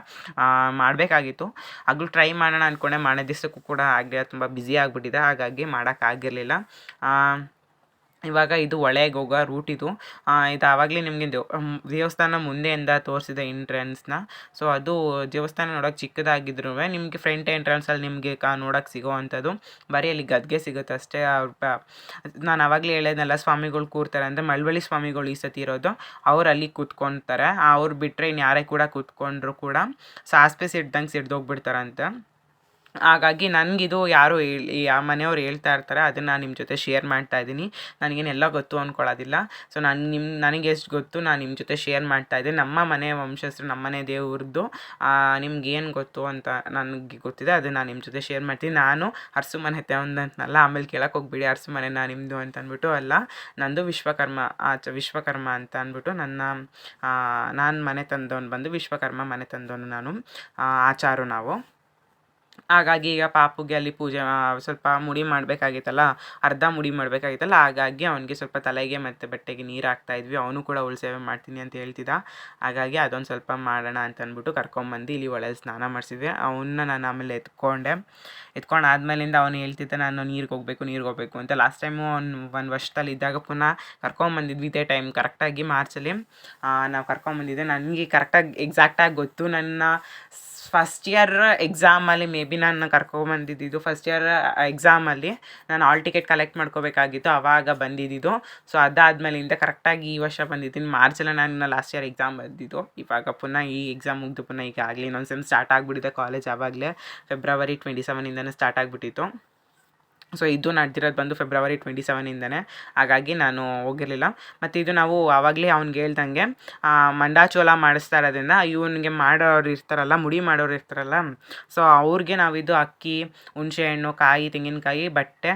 ಮಾಡಬೇಕಾಗಿತ್ತು. ಆಗಲೂ ಟ್ರೈ ಮಾಡೋಣ ಅಂದ್ಕೊಂಡೆ ಮಾಡೋ ದಿವಸಕ್ಕೂ ಕೂಡ ಆಗಲಿಲ್ಲ. ತುಂಬ ಬ್ಯುಸಿ ಆಗಿಬಿಟ್ಟಿದೆ. ಹಾಗಾಗಿ ಮಾಡೋಕ್ಕಾಗಿರಲಿಲ್ಲ. ಇವಾಗ ಇದು ಒಳಗೆ ಹೋಗೋ ರೂಟ್ ಇದು. ಇದು ಆವಾಗಲೇ ನಿಮಗೆ ದೇವಸ್ಥಾನ ಮುಂದೆಯಿಂದ ತೋರಿಸಿದೆ ಎಂಟ್ರೆನ್ಸ್ನ ಸೊ ಅದು ದೇವಸ್ಥಾನ ನೋಡೋಕೆ ಚಿಕ್ಕದಾಗಿದ್ರು ನಿಮಗೆ ಫ್ರಂಟ್ ಎಂಟ್ರೆನ್ಸಲ್ಲಿ ನಿಮಗೆ ಕಾ, ನೋಡೋಕೆ ಸಿಗೋ ಅಂಥದ್ದು ಬರೀ ಅಲ್ಲಿ ಗದ್ಗೆ ಸಿಗುತ್ತೆ ಅಷ್ಟೇ. ನಾನು ಆವಾಗಲೇ ಹೇಳಿದ್ನಲ್ಲ, ಸ್ವಾಮಿಗಳು ಕೂರ್ತಾರೆ ಅಂದರೆ ಮಳವಳ್ಳಿ ಸ್ವಾಮಿಗಳು ಈ ಸತಿ ಇರೋದು. ಅವ್ರು ಅಲ್ಲಿ ಕೂತ್ಕೊತಾರೆ. ಅವ್ರು ಬಿಟ್ಟರೆ ಇನ್ನು ಯಾರೇ ಕೂಡ ಕೂತ್ಕೊಂಡ್ರು ಕೂಡ ಸಾಸ್ಪೆ ಸಿಡ್ದಂಗೆ ಸಿಡ್ದೋಗ್ಬಿಡ್ತಾರಂತೆ. ಹಾಗಾಗಿ ನನಗಿದು ಯಾರು ಹೇಳಿ ಆ ಮನೆಯವ್ರು ಹೇಳ್ತಾ ಇರ್ತಾರೆ, ಅದನ್ನು ನಾನು ನಿಮ್ಮ ಜೊತೆ ಶೇರ್ ಮಾಡ್ತಾ ಇದ್ದೀನಿ ನನಗೇನೆಲ್ಲ ಗೊತ್ತು ಅಂದ್ಕೊಳ್ಳೋದಿಲ್ಲ ಸೊ ನಾನು ನಿಮ್ಮ ನನಗೆ ಎಷ್ಟು ಗೊತ್ತು, ನಾನು ನಿಮ್ಮ ಜೊತೆ ಶೇರ್ ಮಾಡ್ತಾ ಇದ್ದೀನಿ. ನಮ್ಮ ಮನೆ ವಂಶಸ್ಥರು ನಮ್ಮ ಮನೆ ದೇವ್ರದ್ದು. ಏನು ಗೊತ್ತು ಅಂತ ನನಗೆ ಗೊತ್ತಿದೆ, ಅದನ್ನು ನಾನು ನಿಮ್ಮ ಜೊತೆ ಶೇರ್ ಮಾಡ್ತೀನಿ. ನಾನು ಹರ್ಸು ಮನೆ ಅಂತನಲ್ಲ ಆಮೇಲೆ ಕೇಳಕ್ಕೆ ಹೋಗ್ಬಿಡಿ ಹರಸು ಮನೆ ನಾನು ನಿಮ್ಮದು ಅಂತ ಅಂದ್ಬಿಟ್ಟು ಅಲ್ಲ. ನಂದು ವಿಶ್ವಕರ್ಮ ಆಚ ವಿಶ್ವಕರ್ಮ ಅಂತ ಅಂದ್ಬಿಟ್ಟು ನನ್ನ ನಾನು ಮನೆ ತಂದವನು ಬಂದು ವಿಶ್ವಕರ್ಮ ಮನೆ ತಂದವನು ನಾನು ಆಚಾರು ನಾವು. ಹಾಗಾಗಿ ಈಗ ಪಾಪುಗೆ ಅಲ್ಲಿ ಪೂಜೆ ಸ್ವಲ್ಪ ಮುಡಿ ಮಾಡಬೇಕಾಗಿತ್ತಲ್ಲ, ಅರ್ಧ ಮುಡಿ ಮಾಡಬೇಕಾಗಿತ್ತಲ್ಲ, ಹಾಗಾಗಿ ಅವನಿಗೆ ಸ್ವಲ್ಪ ತಲೆಗೆ ಮತ್ತು ಬಟ್ಟೆಗೆ ನೀರು ಹಾಕ್ತಾ ಇದ್ವಿ. ಅವನು ಕೂಡ ಉಳ್ಸೇವೆ ಮಾಡ್ತೀನಿ ಅಂತ ಹೇಳ್ತಿದ್ದ. ಹಾಗಾಗಿ ಅದೊಂದು ಸ್ವಲ್ಪ ಮಾಡೋಣ ಅಂತ ಅಂದ್ಬಿಟ್ಟು ಕರ್ಕೊಂಬಂದು ಇಲ್ಲಿ ಒಳಗೆ ಸ್ನಾನ ಮಾಡಿಸಿದ್ವಿ. ಅವನ್ನ ನಾನು ಆಮೇಲೆ ಎತ್ಕೊಂಡೆ. ಎತ್ಕೊಂಡು ಆದಮೇಲಿಂದ ಅವನು ಹೇಳ್ತಿದ್ದ, ನಾನು ನೀರಿಗೆ ಹೋಗಬೇಕು ನೀರಿಗೆ ಹೋಗಬೇಕು ಅಂತ. ಲಾಸ್ಟ್ ಟೈಮು ಅವ್ನು ಒಂದು ವರ್ಷದಲ್ಲಿ ಇದ್ದಾಗ ಪುನಃ ಕರ್ಕೊಂಬಂದಿದ್ವಿ ಇದೇ ಟೈಮ್ ಕರೆಕ್ಟಾಗಿ ಮಾರ್ಚಲ್ಲಿ ನಾವು ಕರ್ಕೊಂಬಂದಿದ್ದೆ. ನನಗೆ ಕರೆಕ್ಟಾಗಿ ಎಕ್ಸಾಕ್ಟಾಗಿ ಗೊತ್ತು. ನನ್ನ ಫಸ್ಟ್ ಇಯರ್ ಎಕ್ಸಾಮಲ್ಲಿ ಮೇ ಬಿ ನಾನು ಕರ್ಕೊಬಂದಿದ್ದು ಫಸ್ಟ್ ಇಯರ್ ಎಕ್ಸಾಮಲ್ಲಿ ನಾನು ಆಲ್ ಟಿಕೆಟ್ ಕಲೆಕ್ಟ್ ಮಾಡ್ಕೋಬೇಕಾಗಿತ್ತು ಆವಾಗ ಬಂದಿದ್ದು. ಸೊ ಅದಾದಮೇಲಿಂದ ಕರೆಕ್ಟಾಗಿ ಈ ವರ್ಷ ಬಂದಿದ್ದೀನಿ. ಮಾರ್ಚಲ್ಲ ನಾನು ಲಾಸ್ಟ್ ಇಯರ್ ಎಕ್ಸಾಮ್ ಬಂದಿದ್ದು ಇವಾಗ ಪುನಃ ಈ ಎಕ್ಸಾಮ್ ಮುಗಿದು ಪುನಃ ಈಗ ಆಗಲಿ, ಇನ್ನೊಂದು ಸೆಮ್ ಸ್ಟಾರ್ಟ್ ಆಗಿಬಿಟ್ಟಿದೆ ಕಾಲೇಜ್ ಆವಾಗಲೇ ಫೆಬ್ರವರಿ ಟ್ವೆಂಟಿ ಸೆವೆನಿಂದನೇ ಸ್ಟಾರ್ಟ್ ಆಗಿಬಿಟ್ಟಿತ್ತು. ಸೊ ಇದು ನಡೆದಿರೋದು ಬಂದು ಫೆಬ್ರವರಿ ಟ್ವೆಂಟಿ ಸೆವೆನಿಂದನೇ ಹಾಗಾಗಿ ನಾನು ಹೋಗಿರಲಿಲ್ಲ. ಮತ್ತು ಇದು ನಾವು ಆವಾಗಲೇ ಅವ್ನಿಗೆ ಹೇಳ್ದಂಗೆ ಮಂಡಾಚೋಲ ಮಾಡಿಸ್ತಾ ಇರೋದ್ರಿಂದ ಇವನಿಗೆ ಮಾಡೋರು ಇರ್ತಾರಲ್ಲ ಮುಡಿ ಮಾಡೋರು ಇರ್ತಾರಲ್ಲ. ಸೊ ಅವ್ರಿಗೆ ನಾವಿದು ಅಕ್ಕಿ ಹುಣಸೆಹಣ್ಣು ಕಾಯಿ ತೆಂಗಿನಕಾಯಿ ಬಟ್ಟೆ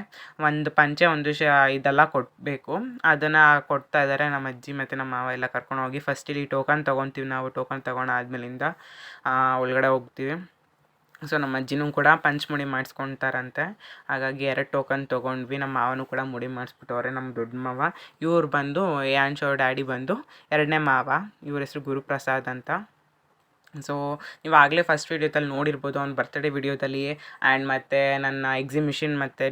ಒಂದು ಪಂಚೆ ಒಂದು ಶ ಇದೆಲ್ಲ ಕೊಡಬೇಕು. ಅದನ್ನು ಕೊಡ್ತಾ ಇದ್ದಾರೆ ನಮ್ಮ ಅಜ್ಜಿ ಮತ್ತು ನಮ್ಮ ಮಾವ ಎಲ್ಲ ಕರ್ಕೊಂಡು ಹೋಗಿ. ಫಸ್ಟ್ ಇಲ್ಲಿ ಟೋಕನ್ ತೊಗೊತೀವಿ ನಾವು ಟೋಕನ್ ತೊಗೊಂಡು ಆದ್ಮೇಲಿಂದ ಆ, ಒಳಗಡೆ ಹೋಗ್ತೀವಿ. ಸೊ ನಮ್ಮ ಅಜ್ಜಿನೂ ಕೂಡ ಪಂಚಮುಡಿ ಮಾಡಿಸ್ಕೊಂತಾರಂತೆ. ಹಾಗಾಗಿ ಎರಡು ಟೋಕನ್ ತೊಗೊಂಡ್ವಿ. ನಮ್ಮ ಮಾವನು ಕೂಡ ಮುಡಿ ಮಾಡಿಸ್ಬಿಟ್ಟವ್ರೆ, ನಮ್ಮ ದೊಡ್ಡ ಮಾವ. ಇವ್ರು ಬಂದು ಯಾಂಶೋ ಡ್ಯಾಡಿ ಬಂದು ಎರಡನೇ ಮಾವ. ಇವ್ರ ಹೆಸರು ಗುರುಪ್ರಸಾದ್ ಅಂತ. ಸೊ ನೀವು ಆಗಲೇ ಫಸ್ಟ್ ವೀಡಿಯೋದಲ್ಲಿ ನೋಡಿರ್ಬೋದು, ಅವ್ನ ಬರ್ತ್ಡೇ ವಿಡಿಯೋದಲ್ಲಿ ಆ್ಯಂಡ್ ಮತ್ತು ನನ್ನ ಎಕ್ಸಿಬಿಷನ್ ಮತ್ತು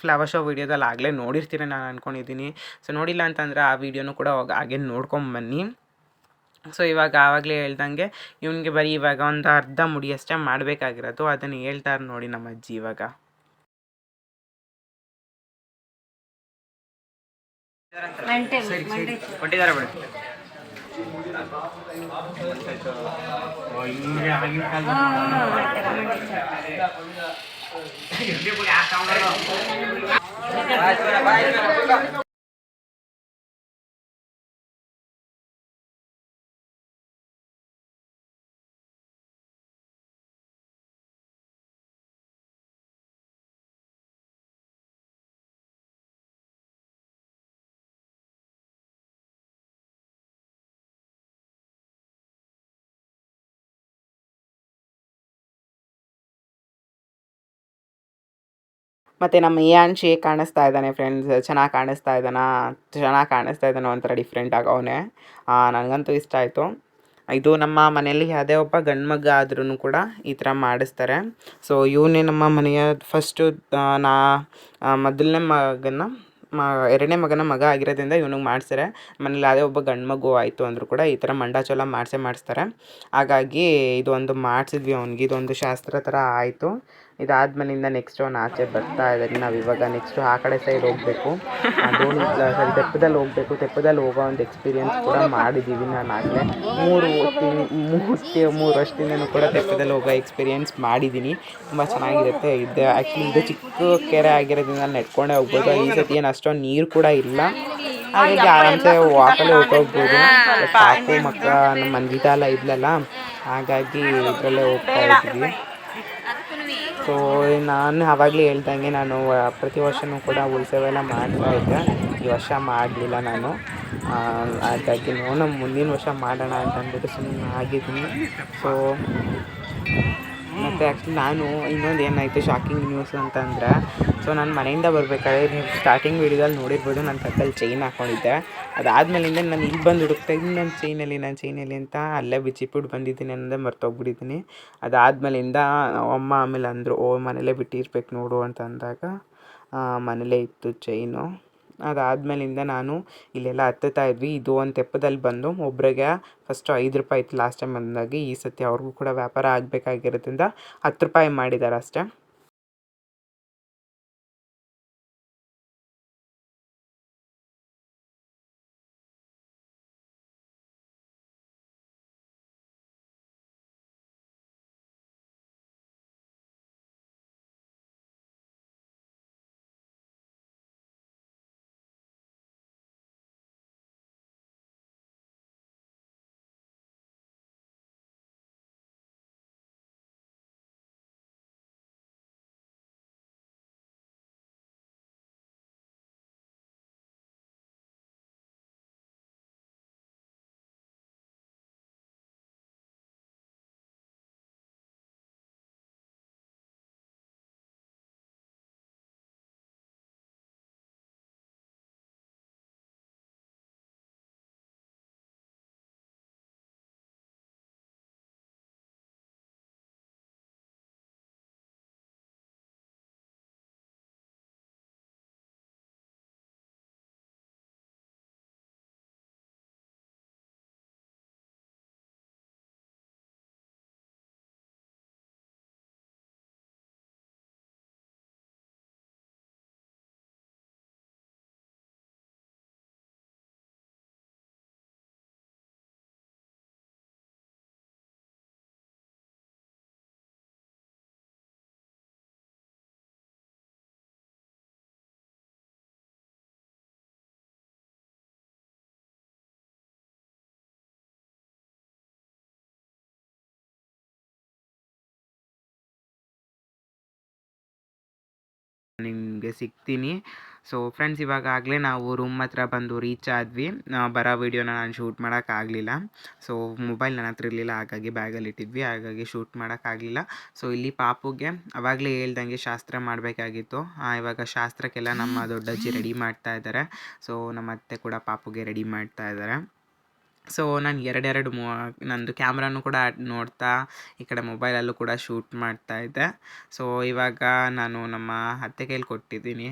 ಫ್ಲವರ್ ಶೋ ವೀಡಿಯೋದಲ್ಲಿ ಆಗಲೇ ನೋಡಿರ್ತೀರ ನಾನು ಅಂದ್ಕೊಂಡಿದ್ದೀನಿ ಸೊ ನೋಡಿಲ್ಲ ಅಂತಂದ್ರೆ ಆ ವೀಡಿಯೋನು ಕೂಡ ಹಾಗೆ ನೋಡ್ಕೊಂಬನ್ನಿ ಸೊ ಇವಾಗ ಆವಾಗಲೇ ಹೇಳ್ದಂಗೆ ಇವನಿಗೆ ಬರೀ ಇವಾಗ ಒಂದು ಅರ್ಧ ಮುಡಿಯಷ್ಟೇ ಮಾಡಬೇಕಾಗಿರೋದು. ಅದನ್ನು ಹೇಳ್ತಾರೆ ನೋಡಿ ನಮ್ಮ ಅಜ್ಜಿ ಇವಾಗ. ಮತ್ತು ನಮ್ಮ ಏಯಾನ್ಶಿ ಕಾಣಿಸ್ತಾ ಇದ್ದಾನೆ ಫ್ರೆಂಡ್ಸ್ ಚೆನ್ನಾಗಿ ಕಾಣಿಸ್ತಾ ಇದ್ದಾನ? ಚೆನ್ನಾಗಿ ಕಾಣಿಸ್ತಾ ಇದ್ದಾನೋ ಒಂಥರ ಡಿಫ್ರೆಂಟ್ ಅವನೇ. ನನಗಂತೂ ಇಷ್ಟ ಆಯಿತು. ಇದು ನಮ್ಮ ಮನೆಯಲ್ಲಿ ಯಾವುದೇ ಒಬ್ಬ ಗಂಡು ಮಗ ಆದ್ರೂ ಕೂಡ ಈ ಥರ ಮಾಡಿಸ್ತಾರೆ. ಸೊ ಇವನೇ ನಮ್ಮ ಮನೆಯ ಫಸ್ಟು ನಾ ಮೊದಲನೇ ಮಗನ ಮ, ಎರಡನೇ ಮಗನ ಮಗ ಆಗಿರೋದ್ರಿಂದ ಇವನಿಗೆ ಮಾಡಿಸ್ತಾರೆ ಮನೇಲಿ ಯಾವುದೇ ಒಬ್ಬ ಗಂಡು ಮಗು ಆಯಿತು ಅಂದರೂ ಕೂಡ ಈ ಥರ ಮಂಡಾಚೋಲ ಮಾಡಿಸೇ ಮಾಡಿಸ್ತಾರೆ. ಹಾಗಾಗಿ ಇದೊಂದು ಮಾಡಿಸಿದ್ವಿ ಅವ್ನಿಗೆ, ಇದೊಂದು ಶಾಸ್ತ್ರ ಥರ ಆಯಿತು. ಇದಾದ್ಮೇಲಿಂದ ನೆಕ್ಸ್ಟ್ ಒಂದು ಆಚೆ ಬರ್ತಾ ಇದ್ದಾನೆ ನಾವು ಇವಾಗ ನೆಕ್ಸ್ಟು ಆ ಕಡೆ ಸೈಡ್ ಹೋಗಬೇಕು. ದೋಣಿ ತೆಪ್ಪದಲ್ಲಿ ಹೋಗಬೇಕು. ತೆಪ್ಪದಲ್ಲಿ ಹೋಗೋ ಒಂದು ಎಕ್ಸ್ಪೀರಿಯನ್ಸ್ ಕೂಡ ಮಾಡಿದ್ದೀವಿ ನಾನು ಆಗಲೇ. ಮೂರು ಮೂರು ಮೂರು ವರ್ಷದಿಂದನೂ ಕೂಡ ತೆಪ್ಪದಲ್ಲಿ ಹೋಗೋ ಎಕ್ಸ್ಪೀರಿಯನ್ಸ್ ಮಾಡಿದ್ದೀನಿ ತುಂಬ ಚೆನ್ನಾಗಿರುತ್ತೆ. ಇದು ಆ್ಯಕ್ಚುಲಿ ಇದು ಚಿಕ್ಕ ಕೆರೆ ಆಗಿರೋದ್ರಿಂದ ನೆಟ್ಕೊಂಡೇ ಹೋಗ್ಬೋದು. ಈ ಸತಿ ಏನು ಅಷ್ಟೊಂದು ನೀರು ಕೂಡ ಇಲ್ಲ. ಹಾಗಾಗಿ ಆರಾಮ್ಸೆ ವಾಕಲ್ಲೇ ಹೊರ್ಟೋಗ್ಬೋದು ಸಾಕು ಮಕ್ಕ ನಮ್ಮ ಮಂಜಿತಾ ಎಲ್ಲ ಇದ್ಲಲ್ಲ. ಹಾಗಾಗಿ ಇದರಲ್ಲೇ ಹೋಗ್ತಾ ಇದ್ವಿ ಸೊ ನಾನು ಆವಾಗಲೇ ಹೇಳ್ದಂಗೆ ನಾನು ಪ್ರತಿ ವರ್ಷವೂ ಕೂಡ ಉತ್ಸವ ಎಲ್ಲ ಮಾಡ್ತಾ ಇದ್ದೆ. ಈ ವರ್ಷ ಮಾಡಲಿಲ್ಲ ನಾನು. ಹಾಗಾಗಿ ನೋಡೋಣ, ಮುಂದಿನ ವರ್ಷ ಮಾಡೋಣ ಅಂತ ಅಂದ್ಬಿಟ್ಟು ಸುಮ್ಮನೆ ಆಗಿದ್ದೀನಿ. ಸೊ ಮತ್ತು ಆ್ಯಕ್ಚುಲಿ ನಾನು ಇನ್ನೊಂದು ಏನಾಯಿತು ಶಾಕಿಂಗ್ ನ್ಯೂಸ್ ಅಂತಂದರೆ ಸೊ ನಾನು ಮನೆಯಿಂದ ಬರಬೇಕಾದ್ರೆ ನೀವು ಸ್ಟಾರ್ಟಿಂಗ್ ವೀಡಿಯೋದಲ್ಲಿ ನೋಡಿರ್ಬೋದು. ನನ್ನ ಕತ್ತಲ್ಲಿ ಚೈನ್ ಹಾಕ್ಕೊಂಡಿದ್ದೆ ಅದಾದಮೇಲಿಂದ ನಾನು ಇಲ್ಲಿ ಬಂದು ಹುಡುಕ್ತಾ ಇದ್ದೀನಿ, ನನ್ನ ಚೈನಲ್ಲಿ ನನ್ನ ಚೈನಲ್ಲಿ ಅಂತ ಅಲ್ಲೇ ಬಿಚ್ಚಿಟ್ಬಿಟ್ಟು ಬಂದಿದ್ದೀನಿ ಅನ್ನೋದೇ ಮರ್ತೋಗ್ಬಿಟ್ಟಿದ್ದೀನಿ ಅದಾದಮೇಲಿಂದ ಅಮ್ಮ ಆಮೇಲೆ ಅಂದರು, ಓ, ಮನೇಲೇ ಬಿಟ್ಟಿರ್ಬೇಕು ನೋಡು ಅಂತ ಅಂದಾಗ ಮನೇಲೇ ಇತ್ತು ಚೈನು ಅದಾದಮೇಲಿಂದ ನಾನು ಇಲ್ಲೆಲ್ಲ ಹತ್ತುತ್ತಾ ಇದ್ವಿ. ಇದು ಒಂದು ತೆಪ್ಪದಲ್ಲಿ ಬಂದು ಒಬ್ಬರಿಗೆ ಫಸ್ಟು ಐದು ರೂಪಾಯಿ ಇತ್ತು ಲಾಸ್ಟ್ ಟೈಮ್ ಬಂದಾಗ. ಈ ಸತಿ ಅವ್ರಿಗೂ ಕೂಡ ವ್ಯಾಪಾರ ಆಗಬೇಕಾಗಿರೋದ್ರಿಂದ ಹತ್ತು ರೂಪಾಯಿ ಮಾಡಿದ್ದಾರೆ ಅಷ್ಟೇ. ನಿಮಗೆ ಸಿಗ್ತೀನಿ. ಸೊ ಫ್ರೆಂಡ್ಸ್ ಇವಾಗ ಆಗಲೇ ನಾವು ರೂಮ್ ಹತ್ರ ಬಂದು ರೀಚ್ ಆದ್ವಿ. ಬರೋ ವೀಡಿಯೋನ ನಾನು ಶೂಟ್ ಮಾಡೋಕ್ಕಾಗಲಿಲ್ಲ ಸೊ ಮೊಬೈಲ್ ನನ್ನ ಹತ್ರ ಇರಲಿಲ್ಲ, ಹಾಗಾಗಿ ಬ್ಯಾಗಲ್ಲಿ ಇಟ್ಟಿದ್ವಿ. ಹಾಗಾಗಿ ಶೂಟ್ ಮಾಡೋಕ್ಕಾಗಲಿಲ್ಲ ಸೊ ಇಲ್ಲಿ ಪಾಪುಗೆ ಅವಾಗಲೇ ಹೇಳ್ದಂಗೆ ಶಾಸ್ತ್ರ ಮಾಡಬೇಕಾಗಿತ್ತು. ಇವಾಗ ಶಾಸ್ತ್ರಕ್ಕೆಲ್ಲ ನಮ್ಮ ದೊಡ್ಡಜ್ಜಿ ರೆಡಿ ಮಾಡ್ತಾ ಇದ್ದಾರೆ. ಸೊ ನಮ್ಮ ಅತ್ತೆ ಕೂಡ ಪಾಪುಗೆ ರೆಡಿ ಮಾಡ್ತಾ ಇದ್ದಾರೆ. ಸೊ, ನಾನು ಎರಡೆರಡು ಮೂ, ನಂದು ಕ್ಯಾಮ್ರಾನು ಕೂಡ ನೋಡ್ತಾ, ಈ ಕಡೆ ಮೊಬೈಲಲ್ಲೂ ಕೂಡ ಶೂಟ್ ಮಾಡ್ತಾ ಇದ್ದೆ. ಸೊ, ಇವಾಗ ನಾನು ನಮ್ಮ ಅತ್ತೆ ಕೈಲಿ ಕೊಟ್ಟಿದ್ದೀನಿ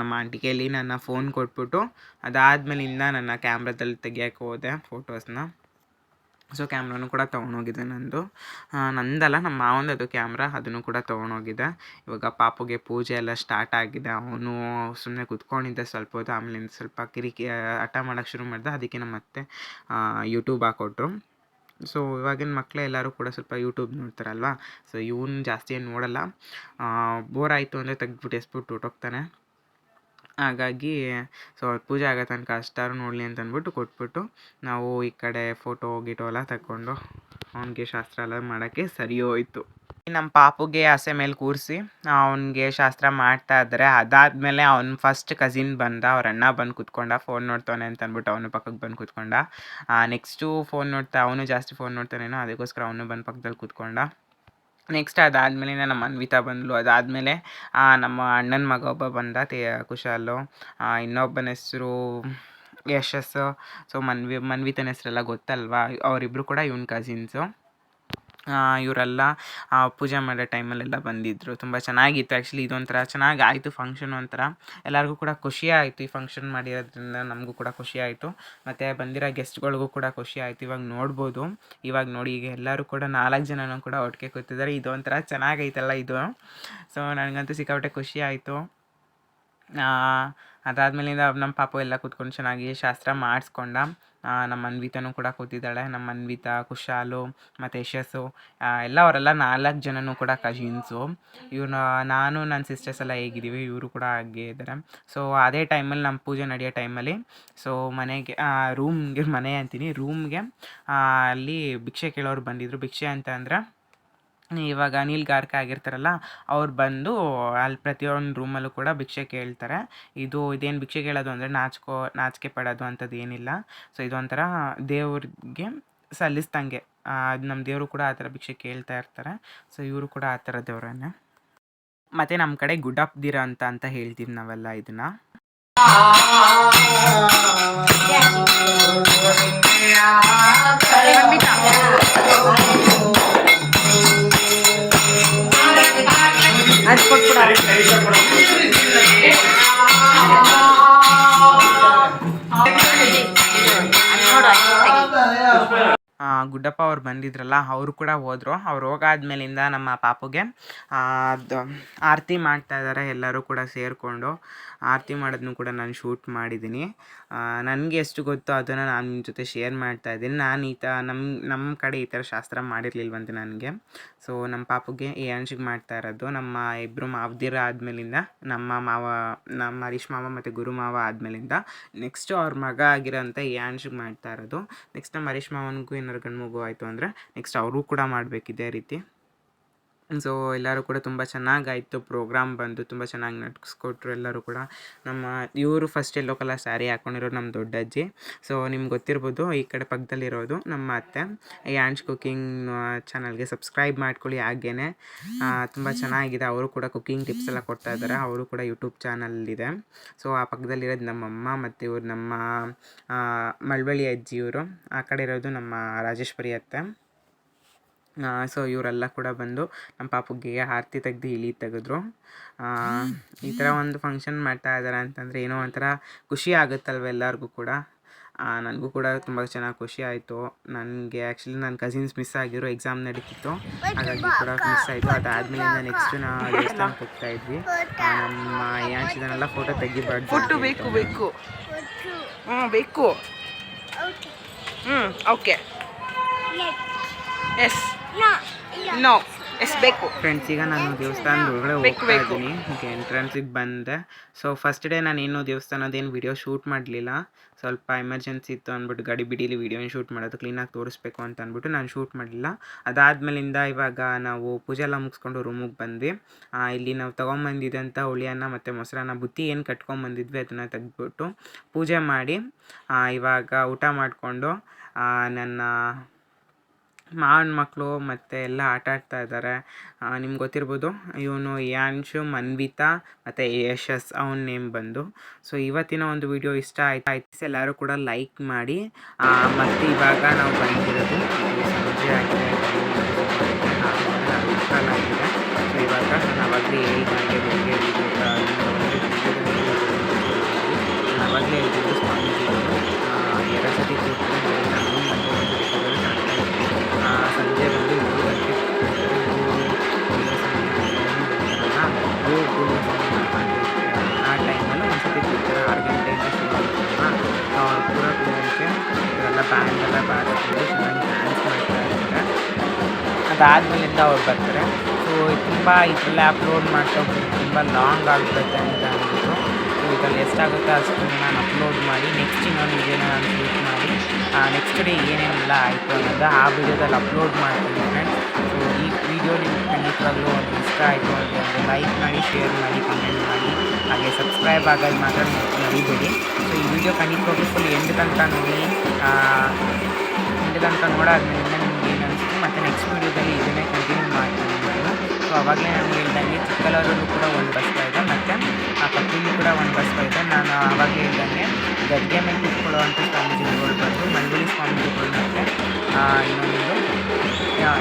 ನಮ್ಮ ಆಂಟಿ ಕೈಲಿ ನನ್ನ ಫೋನ್ ಕೊಟ್ಬಿಟ್ಟು ಅದಾದ್ಮೇಲಿಂದ ನನ್ನ ಕ್ಯಾಮ್ರಾದಲ್ಲಿ ತೆಗಿಯೋಕೆ ಹೋದೆ ಫೋಟೋಸ್ನ ಸೊ ಕ್ಯಾಮ್ರಾನು ಕೂಡ ತೊಗೊಂಡೋಗಿದೆ ನಂದು. ನಂದಲ್ಲ ನಮ್ಮ ಮಾವಂದು ಅದು ಕ್ಯಾಮ್ರಾ, ಅದನ್ನು ಕೂಡ ತೊಗೊಂಡೋಗಿದ್ದೆ ಇವಾಗ ಪಾಪುಗೆ ಪೂಜೆ ಎಲ್ಲ ಸ್ಟಾರ್ಟ್ ಆಗಿದೆ. ಅವನು ಸುಮ್ಮನೆ ಕುತ್ಕೊಂಡಿದ್ದೆ ಸ್ವಲ್ಪ ಹೊತ್ತು ಆಮೇಲೆ ಸ್ವಲ್ಪ ಕಿರಿಕಿ ಹಠ ಮಾಡೋಕ್ಕೆ ಶುರು ಮಾಡಿದೆ. ಅದಕ್ಕೆ ನಮ್ಮ ಅತ್ತೆ ಯೂಟ್ಯೂಬ್ ಹಾಕ್ಕೊಟ್ರು ಸೊ, ಇವಾಗಿನ ಮಕ್ಕಳೆಲ್ಲರೂ ಕೂಡ ಸ್ವಲ್ಪ ಯೂಟ್ಯೂಬ್ ನೋಡ್ತಾರಲ್ವಾ? ಸೊ, ಇವನು ಜಾಸ್ತಿ ಏನು ನೋಡಲ್ಲ. ಬೋರ್ ಆಯಿತು ಅಂದರೆ ತೆಗೆದ್ಬಿಟ್ಟು, ಎಸ್ಬಿಟ್ಟು ಹೊರ್ಟೋಗ್ತಾನೆ ಹಾಗಾಗಿ ಸೊ ಪೂಜೆ ಆಗೋ ತನಕ ಅಷ್ಟಾರು ನೋಡಲಿ ಅಂತ ಅಂದ್ಬಿಟ್ಟು ಕೊಟ್ಬಿಟ್ಟು ನಾವು ಈ ಕಡೆ ಫೋಟೋ ಗಿಟೋ ಎಲ್ಲ ತಗೊಂಡು ಅವನಿಗೆ ಶಾಸ್ತ್ರ ಎಲ್ಲ ಮಾಡೋಕ್ಕೆ ಸರಿ ಹೋಯಿತು. ನಮ್ಮ ಪಾಪುಗೆ ಆಸೆ ಮೇಲೆ ಕೂರಿಸಿ ಅವನಿಗೆ ಶಾಸ್ತ್ರ ಮಾಡ್ತಾ ಇದ್ದಾರೆ. ಅದಾದಮೇಲೆ ಅವ್ನು ಫಸ್ಟ್ ಕಸಿನ್ ಬಂದ, ಅವ್ರ ಅಣ್ಣ ಬಂದು ಕೂತ್ಕೊಂಡ ಫೋನ್ ನೋಡ್ತಾನೆ ಅಂತ ಅಂದ್ಬಿಟ್ಟು ಅವನು ಪಕ್ಕಕ್ಕೆ ಬಂದು ಕೂತ್ಕೊಂಡ. ನೆಕ್ಸ್ಟು ಫೋನ್ ನೋಡ್ತಾ, ಅವನು ಜಾಸ್ತಿ ಫೋನ್ ನೋಡ್ತಾನೇನೋ ಅದಕ್ಕೋಸ್ಕರ ಅವನು ಬಂದು ಪಕ್ಕದಲ್ಲಿ ಕುತ್ಕೊಂಡ. ನೆಕ್ಸ್ಟ್ ಅದಾದಮೇಲೆ ನಮ್ಮ ಅನ್ವಿತಾ ಬಂದಳು ಅದಾದಮೇಲೆ ನಮ್ಮ ಅಣ್ಣನ ಮಗ ಒಬ್ಬ ಬಂದ, ತೇ, ಕುಶಾಲು. ಇನ್ನೊಬ್ಬನ ಹೆಸರು ಯಶಸ್ಸು. ಸೊ ಮನ್ವಿ, ಮನ್ವಿತನ ಹೆಸರೆಲ್ಲ ಗೊತ್ತಲ್ವಾ? ಅವರಿಬ್ಬರು ಕೂಡ ಇವನ್ ಕಸಿನ್ಸು ಇವರೆಲ್ಲ ಪೂಜೆ ಮಾಡೋ ಟೈಮಲ್ಲೆಲ್ಲ ಬಂದಿದ್ದರು ತುಂಬ ಚೆನ್ನಾಗಿತ್ತು. ಆ್ಯಕ್ಚುಲಿ ಇದೊಂಥರ ಚೆನ್ನಾಗಿ ಆಯಿತು ಫಂಕ್ಷನ್ ಒಂಥರ. ಎಲ್ಲರಿಗೂ ಕೂಡ ಖುಷಿ ಆಯಿತು ಈ ಫಂಕ್ಷನ್ ಮಾಡಿರೋದ್ರಿಂದ. ನಮಗೂ ಕೂಡ ಖುಷಿ ಆಯಿತು. ಮತ್ತು ಬಂದಿರೋ ಗೆಸ್ಟ್ಗಳಿಗೂ ಕೂಡ ಖುಷಿ ಆಯಿತು. ಇವಾಗ ನೋಡ್ಬೋದು. ಇವಾಗ ನೋಡಿ ಈಗ ಎಲ್ಲರೂ ಕೂಡ ನಾಲ್ಕು ಜನನೂ ಕೂಡ ಒಟ್ಟಿಗೆ ಕೂತಿದ್ದಾರೆ. ಇದೊಂಥರ ಚೆನ್ನಾಗೈತಲ್ಲ ಇದು. ಸೊ ನನಗಂತೂ ಸಿಕ್ಕಾಪಟ್ಟೆ ಖುಷಿ ಆಯಿತು. ಅದಾದ್ಮೇಲಿಂದ ನಮ್ಮ ಪಾಪು ಎಲ್ಲ ಕೂತ್ಕೊಂಡು ಚೆನ್ನಾಗಿ ಶಾಸ್ತ್ರ ಮಾಡಿಸ್ಕೊಂಡ. ನಮ್ಮ ಅನ್ವಿತನೂ ಕೂಡ ಕೂತಿದ್ದಾಳೆ, ನಮ್ಮ ಅನ್ವಿತಾ, ಕುಶಾಲು ಮತ್ತು ಯಶಸ್ಸು ಎಲ್ಲ ಅವರೆಲ್ಲ ನಾಲ್ಕು ಜನನೂ ಕೂಡ ಕಜಿನ್ಸು ಇವ್ರನ್ನ ನಾನು ನನ್ನ ಸಿಸ್ಟರ್ಸ್ ಎಲ್ಲ ಹೇಗಿದ್ದೀವಿ, ಇವರು ಕೂಡ ಹಾಗೆ ಇದ್ದಾರೆ. ಸೊ ಅದೇ ಟೈಮಲ್ಲಿ ನಮ್ಮ ಪೂಜೆ ನಡೆಯೋ ಟೈಮಲ್ಲಿ ಸೊ ಮನೆಗೆ ರೂಮ್ಗೆ ಮನೆ ಅಂತೀನಿ ರೂಮ್ಗೆ ಅಲ್ಲಿ ಭಿಕ್ಷೆ ಕೇಳೋರು ಬಂದಿದ್ದರು ಭಿಕ್ಷೆ ಅಂತ ಅಂದ್ರೆ ಇವಾಗ ಗಾರ್ಕ ಆಗಿರ್ತಾರಲ್ಲ ಅವ್ರು ಬಂದು ಅಲ್ಲಿ ಪ್ರತಿಯೊಂದು ರೂಮಲ್ಲೂ ಕೂಡ ಭಿಕ್ಷೆ ಕೇಳ್ತಾರೆ. ಇದು ಇದೇನು ಭಿಕ್ಷೆ ಕೇಳೋದು ಅಂದರೆ ನಾಚ್ಕೋ ನಾಚಿಕೆ ಪಡೋದು ಅಂಥದ್ದು ಏನಿಲ್ಲ. ಸೊ ಇದೊಂಥರ ದೇವ್ರಿಗೆ ಸಲ್ಲಿಸ್ದಂಗೆ ಅದು ನಮ್ಮ ದೇವರು ಕೂಡ ಆ ಥರ ಭಿಕ್ಷೆ ಕೇಳ್ತಾ ಇರ್ತಾರೆ. ಸೊ ಇವರು ಕೂಡ ಆ ಥರ ದೇವ್ರನ್ನೇ. ಮತ್ತು ನಮ್ಮ ಕಡೆ ಗುಡ್ ಅಪ್ ದಿರ ಅಂತ ಅಂತ ಹೇಳ್ತೀವಿ ನಾವೆಲ್ಲ ಇದನ್ನು. ಗುಡ್ಡಪ್ಪ ಅವ್ರು ಬಂದಿದ್ರಲ್ಲ, ಅವರು ಕೂಡ ಹೋದರು. ಅವ್ರು ಹೋಗಾದ್ಮೇಲಿಂದ ನಮ್ಮ ಪಾಪುಗೆ ಆರತಿ ಮಾಡ್ತಾ ಇದ್ದಾರೆ ಎಲ್ಲರೂ ಕೂಡ ಸೇರಿಕೊಂಡು. ಆರತಿ ಮಾಡೋದನ್ನು ಕೂಡ ನಾನು ಶೂಟ್ ಮಾಡಿದ್ದೀನಿ. ನನಗೆ ಎಷ್ಟು ಗೊತ್ತೋ ಅದನ್ನು ನಾನು ನಿಮ್ಮ ಜೊತೆ ಶೇರ್ ಮಾಡ್ತಾ ಇದ್ದೀನಿ. ನಾನು ಈ ಥರ ನಮ್ಮ ನಮ್ಮ ಕಡೆ ಈ ಥರ ಶಾಸ್ತ್ರ ಮಾಡಿರಲಿಲ್ವಂತೆ ನನಗೆ. ಸೊ ನಮ್ಮ ಪಾಪುಗೆ ಈ ಅಂಶಿಗೆ ಮಾಡ್ತಾ ಇರೋದು, ನಮ್ಮ ಇಬ್ಬರು ಮಾವದಿರ ಆದಮೇಲಿಂದ, ನಮ್ಮ ಮಾವ, ನಮ್ಮ ಹರೀಶ್ ಮಾವ ಮತ್ತು ಗುರು ಮಾವ ಆದಮೇಲಿಂದ ನೆಕ್ಸ್ಟ್ ಅವ್ರ ಮಗ ಆಗಿರೋಂಥ ಈ ಅಂಶಿಗೆ ಮಾಡ್ತಾ ಇರೋದು. ನೆಕ್ಸ್ಟ್ ನಮ್ಮ ಹರೀಶ್ ಮಾವನಿಗೂ ಏನಾದ್ರು ಗಂಡು ಮಗು ಆಯಿತು ಅಂದರೆ ನೆಕ್ಸ್ಟ್ ಅವರು ಕೂಡ ಮಾಡಬೇಕಿದೆ ರೀತಿ. ಸೊ ಎಲ್ಲರೂ ಕೂಡ ತುಂಬ ಚೆನ್ನಾಗಾಯಿತು ಪ್ರೋಗ್ರಾಮ್ ಬಂದು ತುಂಬ ಚೆನ್ನಾಗಿ ನಡ್ಸ್ಕೊಟ್ರು ಎಲ್ಲರೂ ಕೂಡ. ನಮ್ಮ, ಇವರು ಫಸ್ಟ್ ಎಲ್ಲೋ ಕಲರ್ ಸ್ಯಾರಿ ಹಾಕ್ಕೊಂಡಿರೋರು ನಮ್ಮ ದೊಡ್ಡಜ್ಜಿ. ಸೊ ನಿಮ್ಗೆ ಗೊತ್ತಿರ್ಬೋದು, ಈ ಕಡೆ ಪಕ್ಕದಲ್ಲಿರೋದು ನಮ್ಮ ಅತ್ತೆ. ಈ ಆ್ಯಂಡ್ಸ್ ಕುಕಿಂಗ್ ಚಾನಲ್ಗೆ ಸಬ್ಸ್ಕ್ರೈಬ್ ಮಾಡ್ಕೊಳ್ಳಿ ಹಾಗೇ ತುಂಬ ಚೆನ್ನಾಗಿದೆ, ಅವರು ಕೂಡ ಕುಕ್ಕಿಂಗ್ ಟಿಪ್ಸ್ ಎಲ್ಲ ಕೊಡ್ತಾ ಇದ್ದಾರೆ ಅವರು ಕೂಡ ಯೂಟ್ಯೂಬ್ ಚಾನಲ್ ಇದೆ. ಸೊ ಆ ಪಕ್ಕದಲ್ಲಿರೋದು ನಮ್ಮಮ್ಮ ಮತ್ತು ಇವ್ರು ನಮ್ಮ ಮಳವಳ್ಳಿ ಅಜ್ಜಿ ಇವರು. ಆ ಕಡೆ ಇರೋದು ನಮ್ಮ ರಾಜೇಶ್ವರಿ ಅತ್ತೆ. ಸೊ ಇವರೆಲ್ಲ ಕೂಡ ಬಂದು ನಮ್ಮ ಪಾಪುಗೆ ಆರತಿ ತೆಗೆದು ಇಲಿ ತೆಗೆದ್ರು. ಆ, ಈ ಥರ ಒಂದು ಫಂಕ್ಷನ್ ಮಾಡ್ತಾ ಇದ್ದಾರೆ ಅಂತಂದರೆ ಏನೋ ಒಂಥರ ಖುಷಿ ಆಗುತ್ತಲ್ವ ಎಲ್ಲರಿಗೂ ಕೂಡ. ನನಗೂ ಕೂಡ ತುಂಬ ಚೆನ್ನಾಗಿ ಖುಷಿ ಆಯಿತು. ನನಗೆ ಆ್ಯಕ್ಚುಲಿ ನನ್ನ ಕಸಿನ್ಸ್ ಮಿಸ್ ಆಗಿರೋ ಎಕ್ಸಾಮ್ ನಡೀತಿತ್ತು. ಹಾಗಾಗಿ ಕೂಡ ಮಿಸ್ ಆಯಿತು. ಅದಾದಮೇಲೆ ನೆಕ್ಸ್ಟ್ ನಾವು ದೇವಸ್ಥಾನಕ್ಕೆ ಹೋಗ್ತಾ ಇದ್ವಿ. ನಮ್ಮ ಯಾಚಿದನ್ನೆಲ್ಲ ಫೋಟೋ ತೆಗಿಬಾರ್ದು ಫೋಟೋ ಬೇಕು ಬೇಕು. ಹ್ಞೂ ಬೇಕು. ಹ್ಞೂ ಓಕೆ. ಎಸ್ ನೋ ಎಸ್ ಬೇಕು ಫ್ರೆಂಡ್ಸ್ ಈಗ ನಾನು ದೇವಸ್ಥಾನದ ಒಳಗಡೆ ಹೋಗ್ತಾ. ಇದ್ದೀನಿ. ಈಗ ಎಂಟ್ರೆನ್ಸಿಗೆ ಬಂದೆ. ಸೊ ಫಸ್ಟ್ ಡೇ ನಾನು ಏನು ದೇವಸ್ಥಾನದೇನು ವಿಡಿಯೋ ಶೂಟ್ ಮಾಡಲಿಲ್ಲ. ಸ್ವಲ್ಪ ಎಮರ್ಜೆನ್ಸಿ ಇತ್ತು ಅಂದ್ಬಿಟ್ಟು ಗಾಡಿ ಬಿಡೀಲಿ ವಿಡಿಯೋನ ಶೂಟ್ ಮಾಡೋದು ಕ್ಲೀನಾಗಿ ತೋರಿಸ್ಬೇಕು ಅಂತ ಅಂದ್ಬಿಟ್ಟು ನಾನು ಶೂಟ್ ಮಾಡಲಿಲ್ಲ. ಅದಾದಮೇಲಿಂದ ಇವಾಗ ನಾವು ಪೂಜೆ ಎಲ್ಲ ಮುಗಿಸ್ಕೊಂಡು ರೂಮಿಗೆ ಬಂದ್ವಿ. ಇಲ್ಲಿ ನಾವು ತೊಗೊಂಬಂದಿದ್ದಂಥ ಹುಳಿಯನ್ನ ಮತ್ತು ಮೊಸರನ್ನ ಬುತ್ತಿ ಏನು ಕಟ್ಕೊಂಬಂದಿದ್ವಿ ಅದನ್ನು ತೆಗೆದ್ಬಿಟ್ಟು ಪೂಜೆ ಮಾಡಿ ಇವಾಗ ಊಟ ಮಾಡಿಕೊಂಡು ನನ್ನ ಮಾವನ ಮಕ್ಕಳು ಮತ್ತು ಎಲ್ಲ ಆಟ ಆಡ್ತಾ ಇದ್ದಾರೆ. ನಿಮ್ಗೆ ಗೊತ್ತಿರ್ಬೋದು, ಇವನು ಯಾಂಶು, ಮನ್ವಿತಾ ಮತ್ತು ಯಶಸ್ ಅವನ ನೇಮ್ ಬಂದು. ಸೊ ಇವತ್ತಿನ ಒಂದು ವಿಡಿಯೋ ಇಷ್ಟ ಆಯ್ತು? ಆಯ್ತು ಎಲ್ಲರೂ ಕೂಡ ಲೈಕ್ ಮಾಡಿ. ಮತ್ತು ಇವಾಗ ನಾವು ಬಂದಿರೋದು ಸಂಜೆ ಆಗಿದೆ. ಸೊ ಇವಾಗ ಅದಾದ್ಮೇಲಿಂದ ಅವ್ರು ಬರ್ತಾರೆ. ಸೊ ತುಂಬ ಇದೆಲ್ಲ ಅಪ್ಲೋಡ್ ಮಾಡ್ತಾ ತುಂಬ ಲಾಂಗ್ ಆಗುತ್ತೆ ಅಂತ ಅಂದ್ಬಿಟ್ಟು ಸೊ ಇದರಲ್ಲಿ ಎಷ್ಟಾಗುತ್ತೆ ಅಷ್ಟು ನಾನು ಅಪ್ಲೋಡ್ ಮಾಡಿ ನೆಕ್ಸ್ಟ್ ಇನ್ನೊಂದು ವಿಡಿಯೋನ ನಾನು ಶೂಟ್ ಮಾಡಿ ನೆಕ್ಸ್ಟ್ ಡೇ ಏನೇನೆಲ್ಲ ಆಯಿತು ಅನ್ನೋದು ಆ ವಿಡಿಯೋದಲ್ಲಿ ಅಪ್ಲೋಡ್ ಮಾಡ್ತೀನಿ ಫ್ರೆಂಡ್ಸ್ ಸೊ ಈ ವಿಡಿಯೋ ನಿಮ್ಗೆ ಖಂಡಿತವಾಗ್ಲೂ ಒಂದು ಇಷ್ಟ ಆಯಿತು ಅಂದರೆ ಲೈಕ್ ಮಾಡಿ ಶೇರ್ ಮಾಡಿ ಕಮೆಂಟ್ ಮಾಡಿ, ಹಾಗೆ ಸಬ್ಸ್ಕ್ರೈಬ್ ಆಗೋದು ಮಾತ್ರ ಮರಿಬೇಡಿ. ಸೊ ಈ ವಿಡಿಯೋ ಖಂಡಿತವಾಗ್ಲೂ ಫುಲ್ ಎಂಡ್ ತನಕ ನೋಡಿ ಎಂಡ್ ತನಕ ನೋಡಾದ್ಮೇಲೆ ಏನು ಅನಿಸುತ್ತೆ ಮತ್ತು ನೆಕ್ಸ್ಟ್ ವೀಡಿಯೋದಲ್ಲಿ ಇದನ್ನೇ ಕಂಟಿನ್ಯೂ ಮಾಡ್ತೀನಿ ನಾನು. ಸೊ ಅವಾಗಲೇ ನಾನು ಹೇಳ್ದಂಗೆ ಚಿಕ್ಕಲೂರಲ್ಲೂ ಕೂಡ ಒಂದು ಬಸ್ ಇದೆ. ಮತ್ತು, ಆ ಕಪ್ಪಿಗೂ ಕೂಡ ಒಂದು ಬಸ್ ಇದೆ. ನಾನು ಆವಾಗ ಹೇಳ್ದಂಗೆ ಗದ್ದೆ ಮೇಲೆ ಕೂತ್ಕೊಳ್ಳುವಂಥ ಸ್ವಾಮೀಜಿಗಳು ಬಂದು ಮಂಜುಳಿ ಸ್ವಾಮೀಜಿಗಳು ಮತ್ತು ಇನ್ನೊಂದು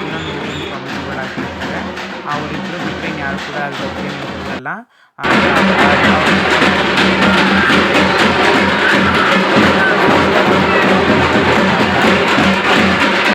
ಇನ್ನೊಂದು ಸ್ವಾಮೀಜಿಗಳಾಗಿರ್ತಾರೆ ಅವರಿಬ್ಬರು ಬಿಟ್ಟರೆ ಯಾರು ಕೂಡ ಗದ್ದೆ ಮೇಲೆ